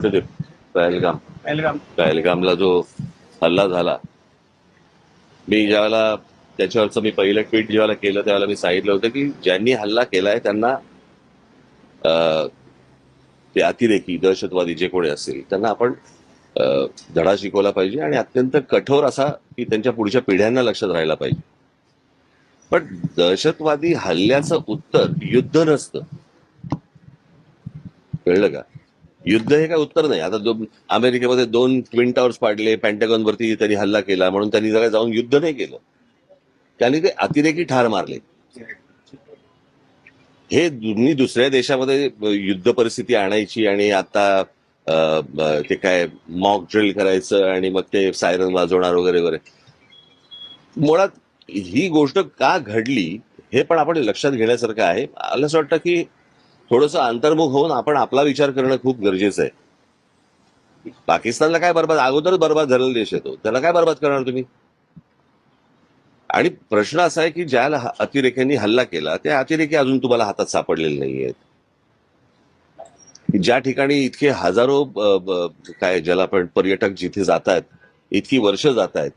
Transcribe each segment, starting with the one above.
पहलगाम. पहलगाम. पहलगामला जो हल्ला झाला मी ज्यावेळेला त्याच्यावरचं मी पहिलं ट्विट जेव्हा केलं त्यावेळेला मी सांगितलं होतं की ज्यांनी हल्ला केलाय त्यांना ते अतिरेकी दहशतवादी जे कोणी असतील त्यांना आपण धडा शिकवला पाहिजे आणि अत्यंत कठोर असा की त्यांच्या पुढच्या पिढ्यांना लक्षात राहायला पाहिजे. पण दहशतवादी हल्ल्याचं उत्तर युद्ध नसतं. कळलं का? युद्ध हे काय उत्तर नाही. आता दो अमेरिकेमध्ये दोन ट्विन टॉवर्स पाडले पॅन्टॅगॉन वरती त्यांनी हल्ला केला म्हणून त्यांनी जरा जाऊन युद्ध नाही केलं. त्यांनी ते अतिरेकी ठार मारले. हे तुम्ही दुसऱ्या देशामध्ये युद्ध परिस्थिती आणायची आणि आता ते काय मॉक ड्रिल करायचं आणि मग ते सायरन वाजवणार वगैरे वगैरे. मुळात ही गोष्ट का घडली हे पण आपण लक्षात घेण्यासारखं आहे. मला असं वाटतं की थोडस अंतर्मुख होऊन आपण आपला विचार करणं खूप गरजेचं आहे. पाकिस्तानला काय बरबाद अगोदरच बरबाद झालेला देश येतो त्याला काय बरबाद करणार तुम्ही? आणि प्रश्न असा आहे की ज्या अतिरेक्यांनी हल्ला केला त्या अतिरेकी अजून तुम्हाला हातात सापडलेले नाही आहेत ज्या ठिकाणी इतके हजारो काय ज्याला आपण पर्यटक जिथे जात आहेत इतकी वर्ष जात आहेत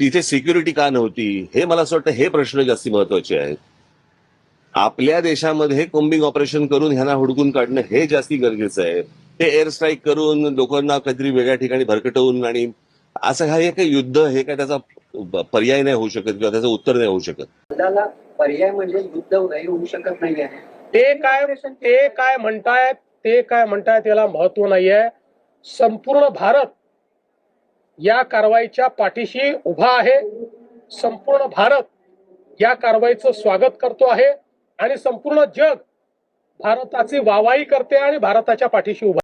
तिथे सिक्युरिटी का नव्हती? हे मला असं वाटतं हे प्रश्न जास्ती महत्त्वाचे आहेत. आपल्या देशामध्ये कोम्बिंग ऑपरेशन करून ह्यांना हुडकून काढणं हे जास्ती गरजेचं आहे. ते एअर स्ट्राईक करून लोकांना काहीतरी वेगळ्या ठिकाणी भरकटवून आणि असं हा एक युद्ध हे काय त्याचा पर्याय नाही होऊ शकत किंवा त्याचं उत्तर नाही होऊ शकत. पर्याय म्हणजे युद्ध नाही होऊ शकत नाही ते काय ते काय म्हणतायत ते काय म्हणतायत याला महत्त्व नाहीये. संपूर्ण भारत या कारवाईच्या पाठीशी उभा आहे. संपूर्ण भारत या कारवाईचं स्वागत करतो आहे. आणि संपूर्ण जग भारताची वावाई करते आणि भारताच्या पाठीशी उभा